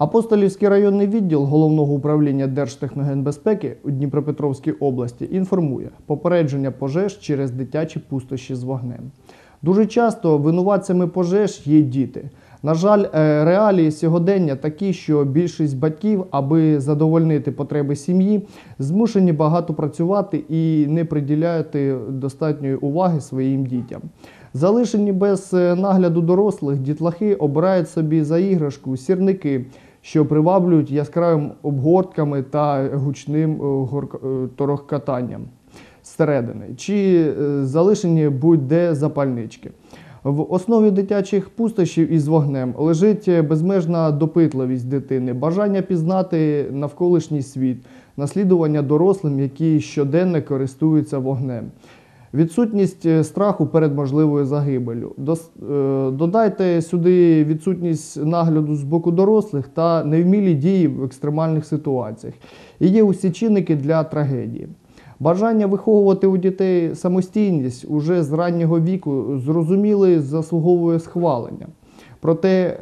Апостолівський районний відділ головного управління Держтехногенбезпеки у Дніпропетровській області інформує попередження пожеж через дитячі пустощі з вогнем. Дуже часто винуватцями пожеж є діти. На жаль, е, реалії сьогодення такі, що більшість батьків, аби задовольнити потреби сім'ї, змушені багато працювати і не приділяти достатньої уваги своїм дітям. Залишені без е, нагляду дорослих, дітлахи обирають собі за іграшку сірники, що приваблюють яскравим обгортками та гучним е, е, торохкатанням зсередини, чи е, залишені будь-де запальнички. В основі дитячих пустощів із вогнем лежить безмежна допитливість дитини, бажання пізнати навколишній світ, наслідування дорослим, які щоденно користуються вогнем. Відсутність е, страху перед можливою загибелю. Е, Додайте сюди відсутність нагляду з боку дорослих та невмілі дії в екстремальних ситуаціях. І є усі чинники для трагедії. Бажання виховувати у дітей самостійність уже з раннього віку зрозуміли заслуговує схвалення. Проте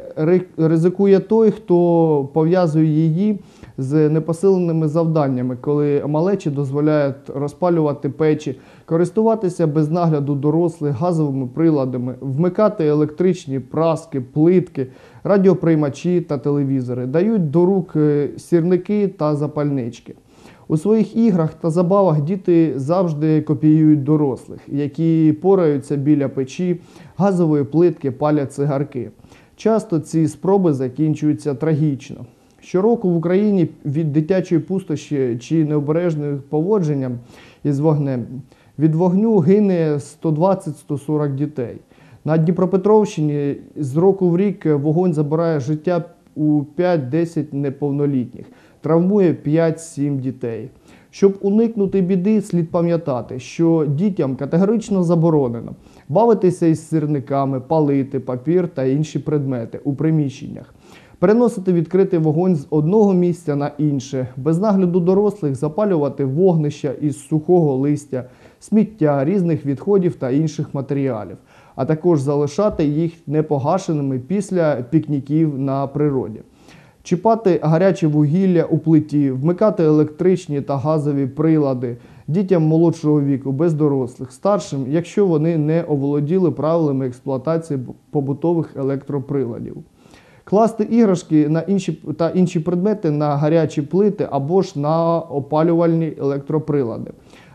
ризикує той, хто пов'язує її з непосиленими завданнями, коли малечі дозволяють розпалювати печі, користуватися без нагляду дорослих газовими приладами, вмикати електричні праски, плитки, радіоприймачі та телевізори, дають до рук е, сірники та запальнички. У своїх іграх та забавах діти завжди копіюють дорослих, які пораються біля печі, газової плитки, палять цигарки. Часто ці спроби закінчуються трагічно. Щороку в Україні від дитячої пустощі чи необережних поводженням із вогнем від вогню гине 120-140 дітей. На Дніпропетровщині з року в рік вогонь забирає життя у 5-10 неповнолітніх, травмує 5-7 дітей. Щоб уникнути біди, слід пам'ятати, що дітям категорично заборонено бавитися із сирниками, палити папір та інші предмети у приміщеннях. Переносити відкритий вогонь з одного місця на інше, без нагляду дорослих запалювати вогнища із сухого листя, сміття, різних відходів та інших матеріалів, а також залишати їх непогашеними після пікніків на природі. Чіпати гаряче вугілля у плиті, вмикати електричні та газові прилади дітям молодшого віку без дорослих, старшим, якщо вони не оволоділи правилами експлуатації побутових електроприладів. Класти іграшки на інші та інші предмети на гарячі плити або ж на опалювальні електроприлади.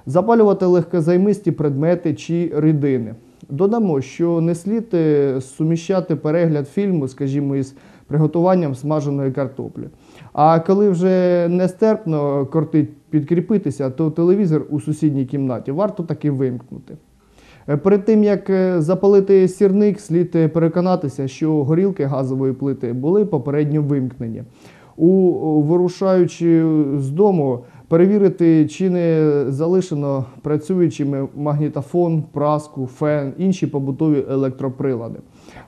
Запалювати легкозаймисті предмети чи рідини. Додамо, що не слід е, суміщати перегляд фільму, скажімо, із приготуванням смаженої картоплі. А коли вже нестерпно кортить підкріпитися, то телевізор у сусідній кімнаті варто таки вимкнути. Е, Перед тим як е, запалити сірник, слід е, переконатися, що горілки газової плити були попередньо вимкнені. У вирушаючи з дому, перевірити, чи не залишено працюючими магнітофон, праску, фен, інші побутові електроприлади.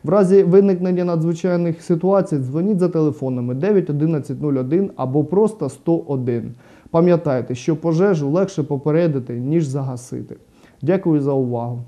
В разі виникнення надзвичайних ситуацій дзвоніть за телефонами 91101 або просто 101. Пам'ятайте, що пожежу легше попередити, ніж загасити. Дякую за увагу.